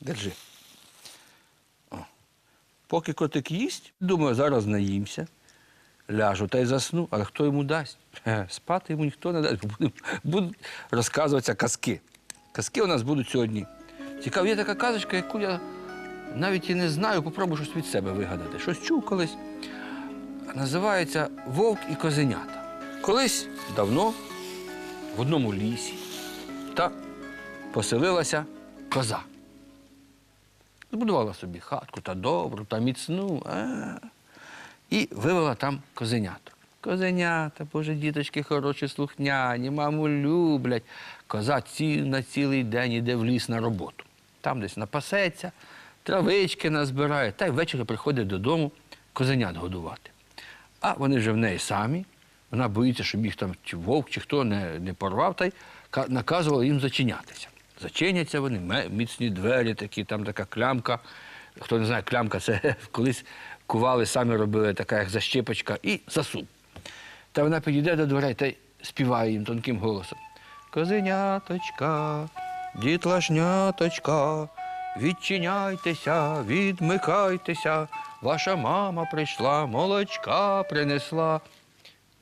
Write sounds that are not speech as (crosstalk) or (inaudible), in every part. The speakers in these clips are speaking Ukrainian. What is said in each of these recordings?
Держи. О. Поки котик їсть, думаю, зараз наїмся, ляжу та й засну, але хто йому дасть? Спати йому ніхто не дасть. Будуть розказуватися казки. Казки у нас будуть сьогодні. Цікаво, є така казочка, яку я навіть і не знаю, попробую щось від себе вигадати. Щось чув колись. Називається Вовк і козенята. Колись давно в одному лісі та поселилася коза. Збудувала собі хатку та добру, та міцну. А. І вивела там козеняток. Козенята, боже, діточки хороші, слухняні, маму люблять. Коза ці, на цілий день іде в ліс на роботу. Там десь напасеться, травички назбирає, та й ввечері приходить додому козенят годувати. А вони вже в неї самі. Вона боїться, щоб їх там чи вовк, чи хто не, не порвав, та й наказувала їм зачинятися. Зачиняться вони, міцні двері, такі, там така клямка. Хто не знає, клямка це (laughs) колись кували, самі робили така як защіпочка, і засув. Та вона підійде до дверей та співає їм тонким голосом. Козеняточка, дітлашняточка, відчиняйтеся, відмикайтеся, ваша мама прийшла, молочка принесла.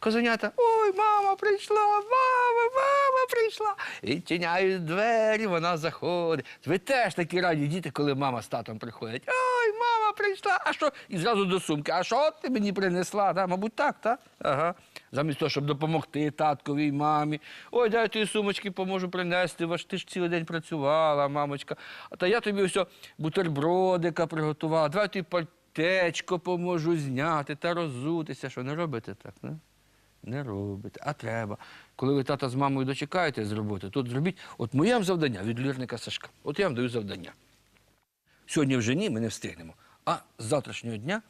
Козенята, ой, мама прийшла, мама, мама прийшла. Відчиняють двері, вона заходить. Ви теж такі раді діти, коли мама з татом приходять. Ой, мама прийшла. А що? І зразу до сумки. А що ти мені принесла? Да? Мабуть, так, так? Ага. Замість того, щоб допомогти таткові й мамі. Ой, дай тобі сумочки поможу принести. Ваш ти ж цілий день працювала, мамочка. А та я тобі ось бутербродика приготувала. Давай тобі пальтечко поможу зняти та розутися. Що не робите так? Не? Не робите, а треба. Коли ви тата з мамою дочекаєте з роботи, то зробіть. От моє вам завдання від лірника Сашка. От я вам даю завдання. Сьогодні вже ні, ми не встигнемо. А з завтрашнього дня,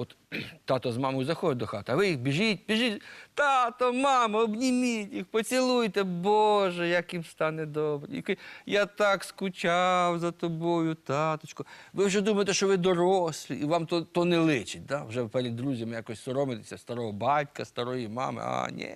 от (clears throat) тато з мамою заходять до хати, а ви їх біжіть, біжіть. Тато, мамо, обніміть їх, поцілуйте, Боже, як їм стане добре. Я так скучав за тобою, таточко. Ви вже думаєте, що ви дорослі, і вам то, то не личить. Да? Вже перед друзями якось соромитеся старого батька, старої мами. А, ні.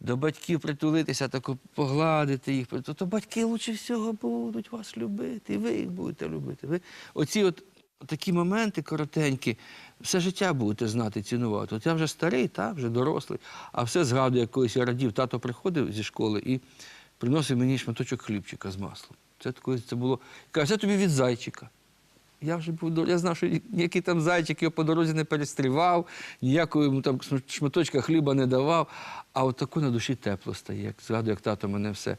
До батьків притулитися, тако погладити їх. То, то батьки лучше всього будуть вас любити, і ви їх будете любити. Ви оці от такі моменти коротенькі, все життя будете знати, цінувати. От я вже старий, так, вже дорослий, а все згадую, як колись я радів, тато приходив зі школи і приносив мені шматочок хлібчика з маслом. Це таке, це було. Каже, це тобі від зайчика. Я вже був я знав, що ніякий там зайчик його по дорозі не перестрівав, ніякого йому там шматочка хліба не давав. А от тако на душі тепло стає, як згадую, як тато мене все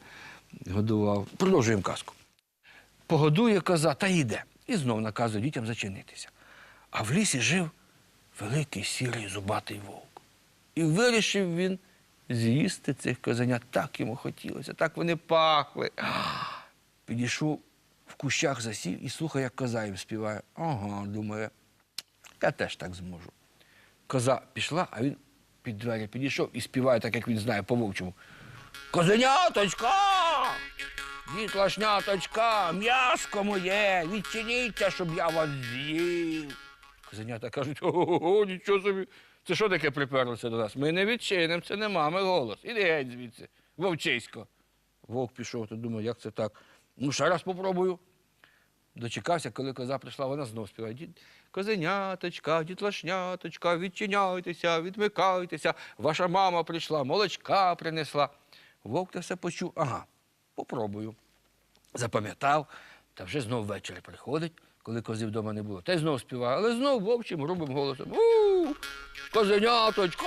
годував. Продовжуємо казку. Погодує коза та йде. І знов наказує дітям зачинитися. А в лісі жив великий сірий зубатий вовк. І вирішив він з'їсти цих козенят. Так йому хотілося, так вони пахли. Підійшов в кущах засів і слухає, як коза їм співає. Ага, думає, я теж так зможу. Коза пішла, а він під двері підійшов і співає, так як він знає по вовчому. Козеняточка! Дітлашняточка, м'яско моє, відчиніться, щоб я вас з'їв. Козенята кажуть, ого, нічого собі. Це що таке приперлося до нас? Ми не відчинимо, це не мами голос. Іди геть звідси, вовчисько. Вовк пішов, то думаю, як це так? Ну, ще раз попробую. Дочекався, коли коза прийшла, вона знов співає. Козеняточка, дітлашняточка, відчиняйтеся, відмикайтеся. Ваша мама прийшла, молочка принесла. Вовк те все почув. Ага, попробую. Запам'ятав, та вже знов ввечері приходить, коли кози вдома не було. Та й знов співає, але знов вовчим грубим голосом. У, козеняточка,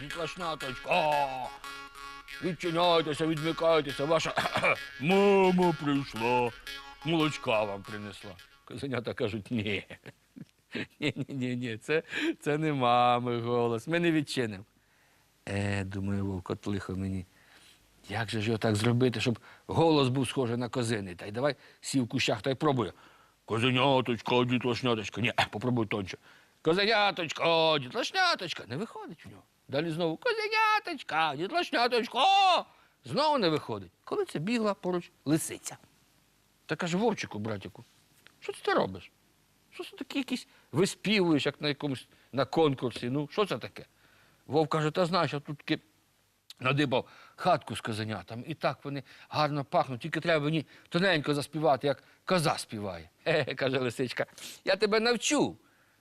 дітлашняточка. Відчиняйтеся, відмикайтеся, ваша (coughs) мама прийшла, молочка вам принесла. Козенята кажуть, (laughs) ні. Ні, ні, це, це не мами голос. Ми не відчинимо. Е, думаю, вовк, от лихо мені. Як же ж його так зробити, щоб голос був схожий на козиний? Та й давай сів в кущах та й пробує. Козеняточка, дітлашняточка. Ні, (laughs) попробуй тонче. Козеняточка, дітлашняточка. Не виходить в нього. Далі знову козеняточка, дітлашняточка. Знову не виходить. Коли це бігла поруч лисиця. Та каже, вовчику, братіку, що це ти робиш? Що це таке якісь виспівуєш, як на якомусь на конкурсі? Ну, що це таке? Вовк каже, та знаєш, я тут таки надибав хатку з козенятами. І так вони гарно пахнуть, тільки треба мені тоненько заспівати, як коза співає. Е, каже лисичка, я тебе навчу.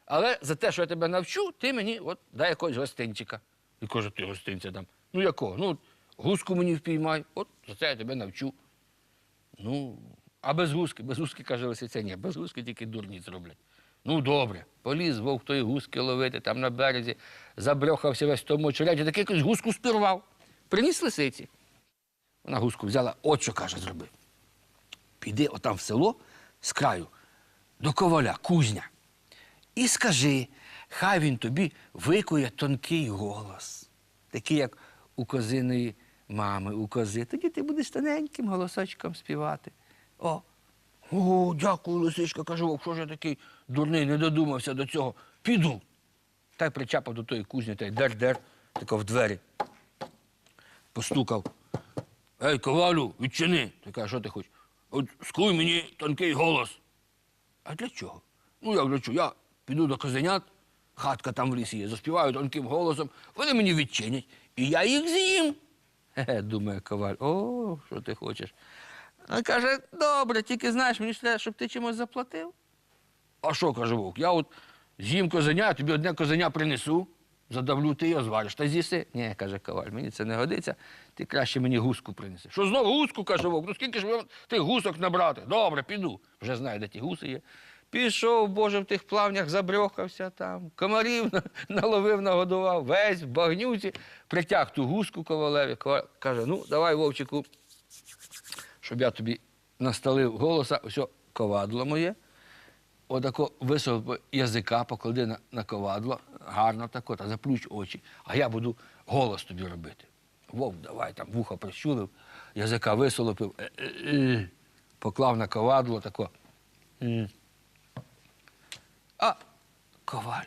Але за те, що я тебе навчу, ти мені от дай якогось гостинчика. І каже, ти гостинця дам. Ну якого? Ну, гуску мені впіймай, от за це я тебе навчу. Ну, а без гуски, без гуски, каже лисиця, ні, без гуски тільки дурні зроблять. Ну, добре, поліз вовк тої гуски ловити там на березі, забрьохався весь тому очереті, так якусь гуску спірвав. Приніс лисиці. Вона гуску взяла, от що каже, зроби. Піди отам в село з краю до коваля, кузня. І скажи, хай він тобі викує тонкий голос, такий, як у козиної мами, у кози. Тоді ти будеш тоненьким голосочком співати. О, о, дякую, лисичка, вовк, що ж я такий дурний, не додумався до цього. Піду. Та й причапав до тої кузні, та й дер-дер, тако в двері. Постукав. Ей, ковалю, відчини. Ти каже, що ти хочеш? От скуй мені тонкий голос. А для чого? Ну, як для чого? Я піду до козенят, хатка там в лісі є, заспіваю тонким голосом, вони мені відчинять, і я їх з'їм. Хе-хе, думає коваль, о, що ти хочеш. А каже, добре, тільки знаєш, мені треба, щоб ти чимось заплатив. А що, каже вовк, я от з'їм козеня, тобі одне козеня принесу, задавлю, ти його звариш та з'їси. Ні, каже коваль, мені це не годиться, ти краще мені гуску принеси. Що знову гуску, каже вовк, ну скільки ж тих гусок набрати? Добре, піду. Вже знаю, де ті гуси є. Пішов, Боже, в тих плавнях забрьохався там, комарів наловив, нагодував, весь в багнюці, притяг ту гуску ковалеві. Коваль каже, ну, давай, вовчику, щоб я тобі насталив голоса, ось ковадло моє. Отако високо язика поклади на, на ковадло, гарно тако, та заплющ очі, а я буду голос тобі робити. Вовк, давай там вуха прищулив, язика висолопив, е-е-е, поклав на ковадло тако. А коваль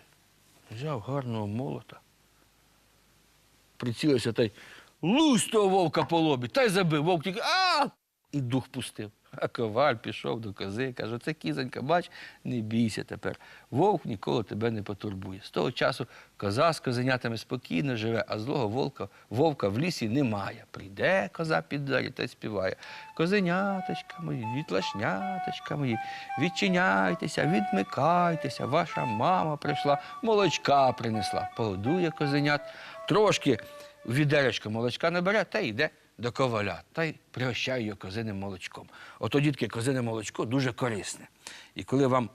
взяв гарного молота, прицілився та й того вовка по лобі, та й забив. Вовк тільки а і дух пустив. А (laughs) коваль пішов до кози, каже, це кізонька, бач, не бійся тепер. Вовк ніколи тебе не потурбує. З того часу коза з козенятами спокійно живе, а злого волка, вовка в лісі немає. Прийде коза під двері та й співає. Козеняточка мої, дітлашняточка мої, відчиняйтеся, відмикайтеся. Ваша мама прийшла, молочка принесла. Погодує козенят, трошки відеречко молочка набере та йде до коваля та й пригощає його козиним молочком. Ото, дітки, козине молочко дуже корисне. І коли вам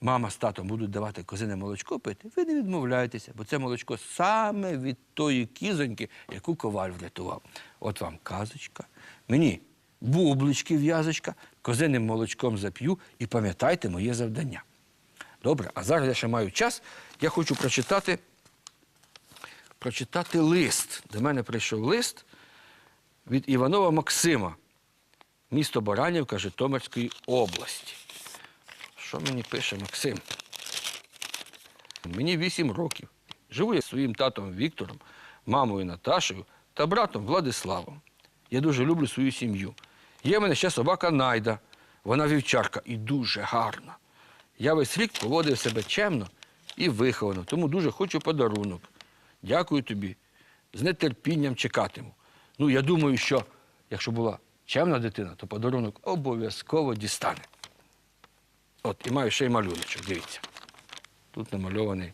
мама з татом будуть давати козине молочко пити, ви не відмовляєтеся, бо це молочко саме від тої кізоньки, яку коваль врятував. От вам казочка, мені бублички в'язочка, козиним молочком зап'ю і пам'ятайте моє завдання. Добре, а зараз я ще маю час. Я хочу прочитати, прочитати лист. До мене прийшов лист від Іванова Максима, місто Баранівка Житомирської області. Що мені пише Максим? Мені 8 років. Живу я зі своїм татом Віктором, мамою Наташею та братом Владиславом. Я дуже люблю свою сім'ю. Є в мене ще собака Найда. Вона вівчарка і дуже гарна. Я весь рік поводив себе чемно і виховано, тому дуже хочу подарунок. Дякую тобі. З нетерпінням чекатиму. Ну, я думаю, що якщо була чемна дитина, то подарунок обов'язково дістане. От, і маю ще й малюночок, дивіться. Тут намальований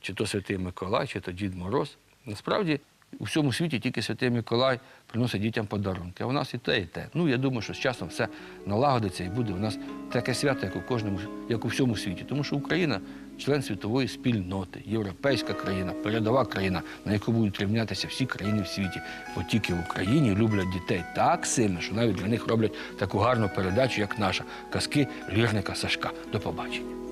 чи то Святий Миколай, чи то Дід Мороз. Насправді у всьому світі тільки Святий Миколай приносить дітям подарунки. А у нас і те, і те. Ну, я думаю, що з часом все налагодиться і буде у нас таке свято, як у кожному, як у всьому світі. Тому що Україна член світової спільноти, європейська країна, передова країна, на яку будуть рівнятися всі країни в світі. Бо тільки в Україні люблять дітей так сильно, що навіть для них роблять таку гарну передачу, як наша казки лірника Сашка. До побачення.